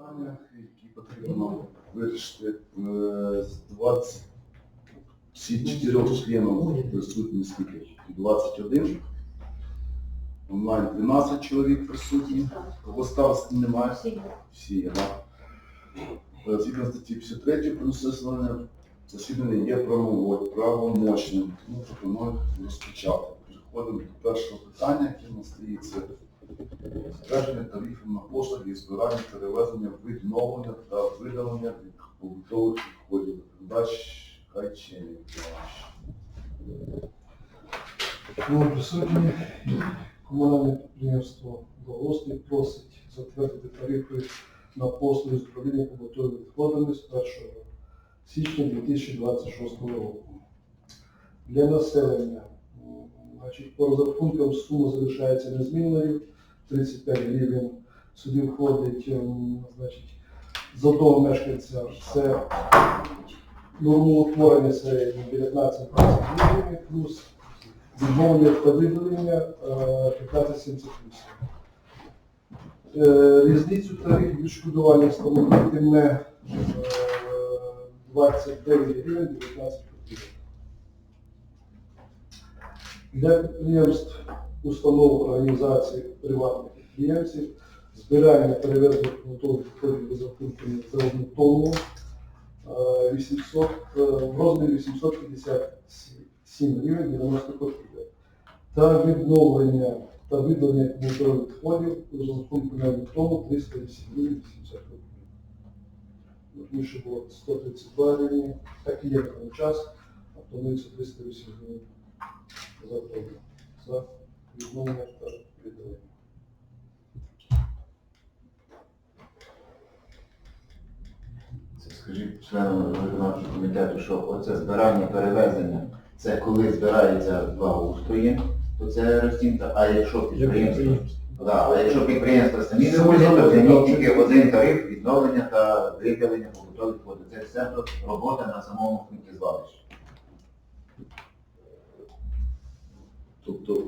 питання, які потрібно вирішити е, з 20 всі членів присутні скільки? 21. Онлайн 12 чоловік присутні. Кого немає? Всі є. Е, Згідно статті 53 процесуальне засідання є правомо- правомочним, тому пропоную розпочати. Переходимо до першого питання, яке у нас стоїть. Це Затвердження тарифів на послуги із збирання, перевезення, відновлення та видалення від побутових відходів. Доповідач Кайченів. Ну, присутні комунальне підприємство «Благоустрій» просить затвердити тарифи на послуги з управління побутовими відходами з 1 січня 2026 року. Для населення, значить, по розрахункам сума залишається незмінною, 35 гривень. Сюди входить, ем, значить, з одного мешканця це нормоутворення середньо 19-20 гривень, плюс відмовлення та видалення е, 1578. Е, Різницю тарифів відшкодування становитиме е, 29 гривень 19 копійок. Для підприємств, установ, організацій, приватних підприємців збирання перевезення побутових відходів без рахунку за одну тонну е, 800, е, в розмірі 857 гривень 90 копійок. Та відновлення та видалення побутових відходів з рахунку на тонну 308 гривень 80 копійок. Раніше було 132 гривні, так і є на час, а планується 308 гривень за. За відновлення та видалення. Це скажіть членам виконавчого комітету, що оце збирання перевезення, це коли збирається благоустроєм, то це розцінка, а якщо підприємство, да, а якщо підприємство самі вивозять, то для них тільки один тариф відновлення та видалення побутових відходів. Це все робота на самому сміттєзвалищі. Тобто,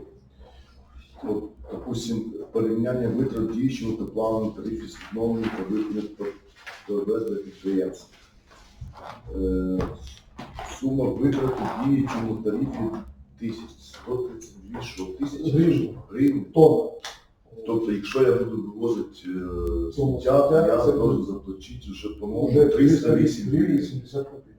от, допустим, порівняння витрат діючого та планових тарифів з відновлення та виконання перевезення підприємств. Е, сума витрат у діючому тарифі 1132 що, тисячі Гривень. гривень. Тонна. Тобто, якщо я буду вивозити е, сміття, то я це должен заплатити вже, по-моєму, 308 гривень гривень. 80 копійок.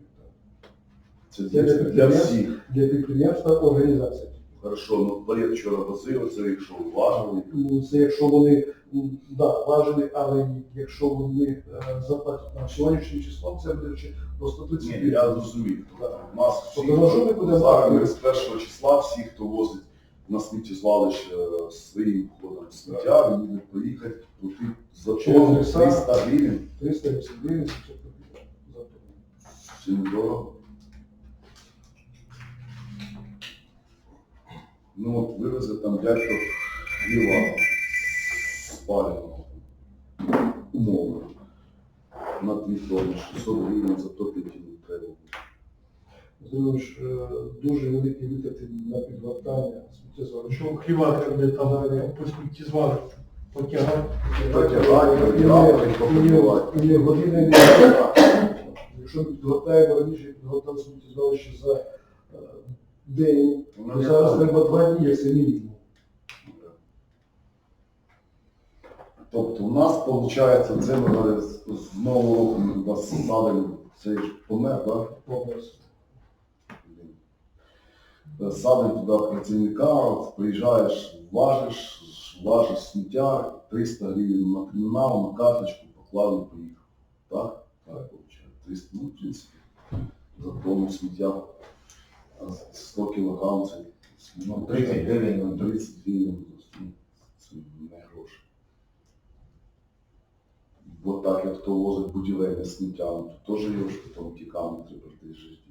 Це для, для для всіх. Для підприємства організації. Хорошо, ну я вчора возив, це якщо уважили, Ну, Це якщо вони м, да, важили, але якщо вони е, заплатять на сьогоднішнім числом, це буде ще до 130 Ні, я зрозумів. У нас всі, Тобто, на що ми будемо зараз ми з першого числа всі, хто возить на сміттєзвалище е, своїм ходом сміття, він буде поїхати платити за тонну 300 гривень. 380 гривень 70 копійок. Це недорого. Ну от вивезли там дядько хліба спаленого, умовно, на дві тонни, 600 гривень затопити не треба. Що е, дуже великі витрати на підгортання сміттєзвалища. Що хлівати буде там по сміттєзвалу потягати. Потягати. І години не Якщо підгортаємо раніше, підгортали сміттєзвалище за е, день, Ну, зараз знаю. треба два дні, як це мінімум. Тобто у нас виходить, це ми зараз з нового року ми туди садимо, це ж помер, так? Садимо туди працівника, от приїжджаєш, важиш, важиш сміття, 300 гривень на кримінал, на карточку, поклав і поїхав. Так? Так, виходить. 300, ну, в принципі, за тонну сміття. А 100 кілограм це Ну, 30 гривень, ну, 30 ну, це не гроші. Бо так, як хто возить будівельне сміття, ну, то теж його ж потім тіками треба жити.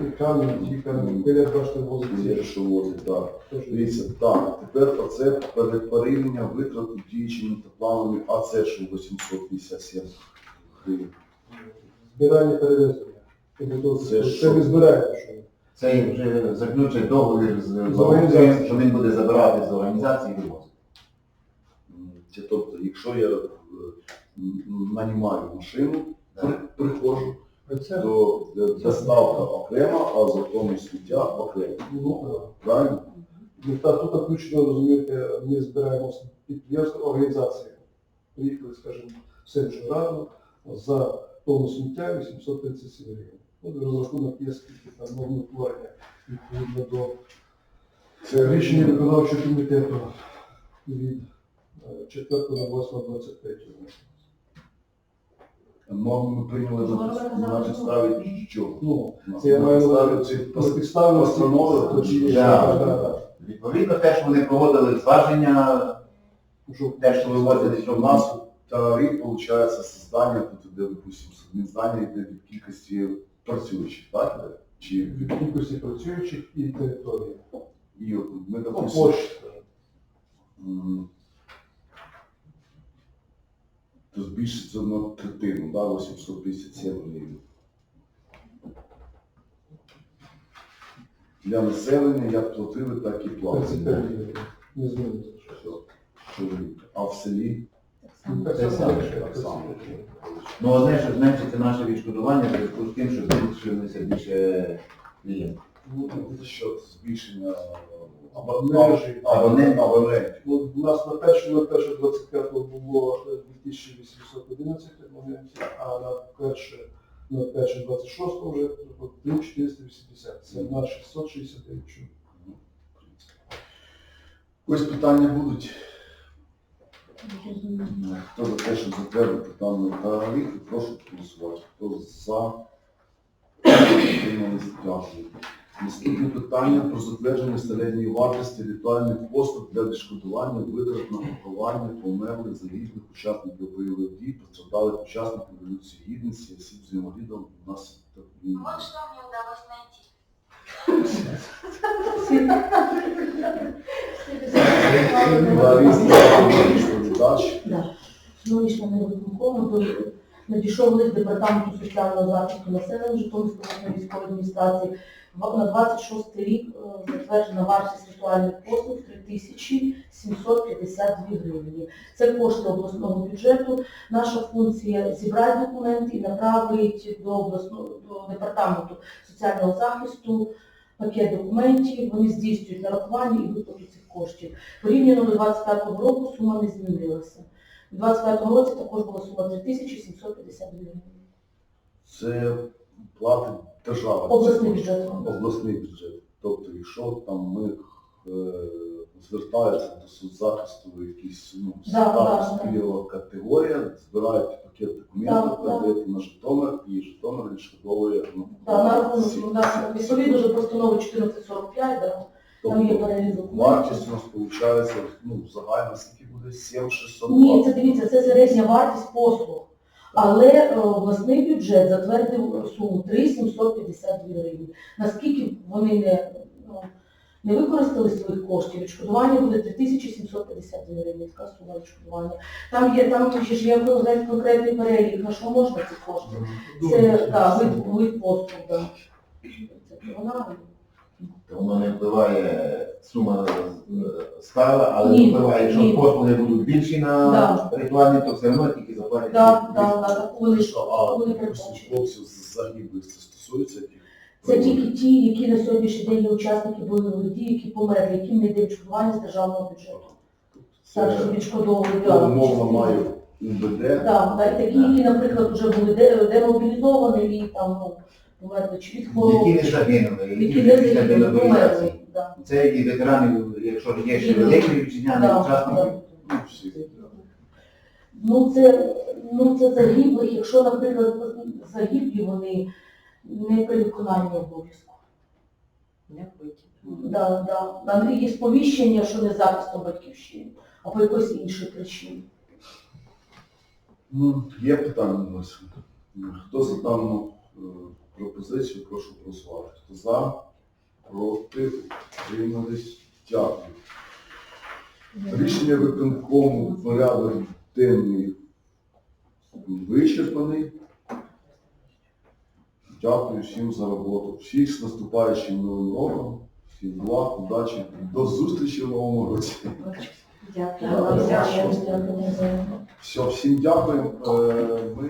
І камінь, ті камінь, біля башти возиться. Є, що возить, так. Дивіться, так, тепер оце перепорівняння витрат у діючими та а це що 857 гривень. Збирання перевезення. Це що? це ми збираємо, що Це вже заключить договір з організацією. що він буде забирати з організації і вивозити. Це тобто, якщо я е, нанімаю машину, при- приходжу, Це то е, доставка окрема, а закону сміття окремо. ну, Правильно? Та тут включно, розумієте, ми збираємо з підприємства, організація. Приїхали, скажімо, все вже рано, за тонну сміття 837 гривень. Ну, розрахунок є, скільки там новне утворення відповідно до Це рішення виконавчого комітету. від е, 4 на 8 25 норму ми прийняли на, на підставі чого? Ну, це я маю на цих на постанови, Да. да, да, Відповідно, те, що вони проводили зваження, те, що вивозили, що нас нас тариф виходить создання, тут іде, допустим, здання йде від кількості працюючих, так? Чи від кількості працюючих і території. і от ми, Ну, допустим, площі, скажімо. м, то збільшиться на третину, да, 857 гривень. Для населення як платили, так і платили. Не зміниться. А в селі Так само, так так само. само. ну одне, що зменшиться наше відшкодування в зв'язку з тим, що збільшилося більше клієнтів. ну, за счет збільшення абонентів. Ну, у нас на першому на перше 25 було е, 2811 абонентів, а на перше на перше 26 вже 3480. Це на 669 чоловік. Ось питання будуть. Хто за те, щоб затвердити даний тариф, прошу голосувати. Хто за Утримались? Дякую. Наступне питання про затвердження середньої вартості ритуальних послуг для відшкодування витрат на поховання померлих загиблих учасників бойових дій, постраждалих учасників Революції Гідності, осіб з інвалідом у нас так війни. Вот что мне удалось найти. Лариса, відповідач. Да. Знову виконкому до надійшов лист департаменту соціального захисту населення Житомирської військової адміністрації. На 26 рік е, затверджена вартість ритуальних послуг 3752 гривні. Це кошти обласного бюджету. Наша функція зібрати документи і направити до обласного до департаменту соціального захисту пакет документів. Вони здійснюють нарахування і виплату цих коштів. Порівняно до 2025 року сума не змінилася. У 2025 році також була сума 3750 гривень. Це платить держава. Обласний бюджет. Обласний бюджет. Тобто, якщо там ми е, звертаються до соцзахисту якісь ну, Да, да, статус да. пільгова категорія, збирають пакет документів, Да, да. на Житомир, і Житомир відшкодовує ну, Та, на рахунок, всі- ну, відповідно до постанови 1445, да, там є Тобто, перелік документів. вартість у нас виходить, ну, загальна скільки буде? 7600 Ні, це дивіться, це середня вартість послуг. Але е, обласний бюджет затвердив суму 3752 гривні. Наскільки вони не, не використали своїх коштів, відшкодування буде 3752 гривні, така сума відшкодування. Там є, там ще ж є конкрет- конкретний перелік, на що можна ці кошти. Це да, вид, вид послуг, да. Це вона. Воно не впливає сума е, стала, але Ні, впливає, якщо ні. послуги будуть більші на Да. ритуальні, то все одно тільки заплатять. Да, да, да, таку вони а вони передбачені. хлопців загиблих це стосується яких? Це тільки ті, які на сьогоднішній день є учасники бойових дій, які померли, яким не йде відшкодування з державного бюджету. Так, що відшкодовують. я умовно маю УБД, Так, так, такі, які, наприклад, вже були демобілізовані і там, ну, померли чи від хвороб, Які не загинули, які які не загинули. Це які ветеранів, якщо є ще великі вітчизняні Да, учасники, ну, всі. Ну це, ну це загиблих, якщо, наприклад, загиблі вони не при виконанні обов'язку. Да, да. Там є сповіщення, що не захистом батьківщини, а по якоїсь іншій причині. Ну, є питання у нас. Хто за дану е, пропозицію, прошу голосувати. Хто за, проти, утримались, дякую. Рішення виконкому порядок денний вичерпаний. Дякую всім за роботу. Всіх з наступаючим новим роком. Всім благ, удачі. До зустрічі в новому році. Дякую. Дякую, дякую. Все, всім дякуємо. Е, Ми